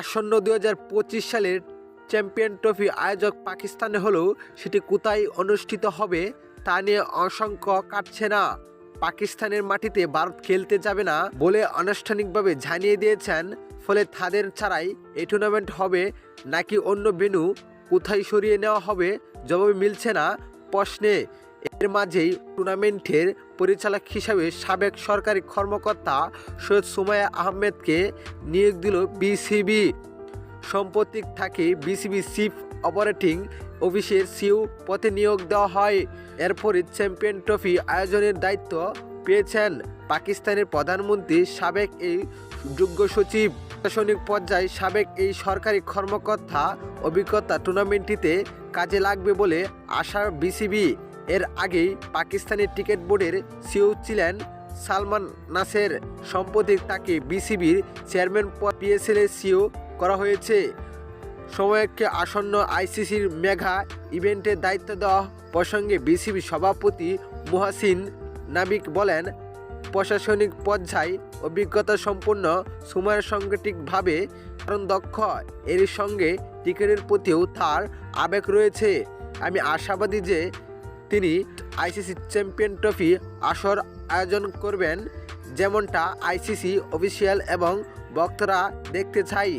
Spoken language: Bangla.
আসন্ন দু হাজার পঁচিশ সালের চ্যাম্পিয়ন ট্রফি আয়োজক পাকিস্তানে হলেও সেটি কোথায় অনুষ্ঠিত হবে তা নিয়ে অসংখ্য কাটছে না। পাকিস্তানের মাটিতে ভারত খেলতে যাবে না বলে আনুষ্ঠানিকভাবে জানিয়ে দিয়েছেন, ফলে তাদের ছাড়াই এই টুর্নামেন্ট হবে নাকি অন্য বেনু কোথায় সরিয়ে নেওয়া হবে জবাবে মিলছে না প্রশ্নে। এর মাঝেই টুর্নামেন্টের পরিচালক হিসাবে সাবেক সরকারি কর্মকর্তা সৈয়দ সুমায়া আহমেদকে নিয়োগ দিল বিসিবি। সম্পত্তি থাকে বিসিবি চিফ অপারেটিং অফিসের সিইও পথে নিয়োগ দেওয়া হয়। এরপরে চ্যাম্পিয়ন ট্রফি আয়োজনের দায়িত্ব পেয়েছেন পাকিস্তানের প্রধানমন্ত্রী সাবেক এই যোগ্য সচিব। প্রশাসনিক পর্যায়ে সাবেক এই সরকারি কর্মকর্তা অভিজ্ঞতা টুর্নামেন্টটিতে কাজে লাগবে বলে আশা বিসিবি। এর আগেই পাকিস্তানি ক্রিকেট বোর্ডের সিও ছিলেন সালমান নাসের। সম্প্রতি তাকে বিসিবির চেয়ারম্যান পদ পিএসএল এর সিইও করা হয়েছে। সময়কে আসন্ন আইসিসির মেঘা ইভেন্টের দায়িত্ব দেওয়া প্রসঙ্গে বিসিবি সভাপতি মুহাসিন নাবিক বলেন, প্রশাসনিক পর্যায়ে অভিজ্ঞতা সম্পন্ন সময়ের সাংগঠিকভাবে কারণ দক্ষ এর সঙ্গে ক্রিকেটের প্রতিও তার আবেগ রয়েছে। আমি আশাবাদী যে তিনি আইসিসি চ্যাম্পিয়ন ট্রফি আসর আয়োজন করবেন যেমনটা আইসিসি অফিসিয়াল এবং বক্তারা দেখতে চাই।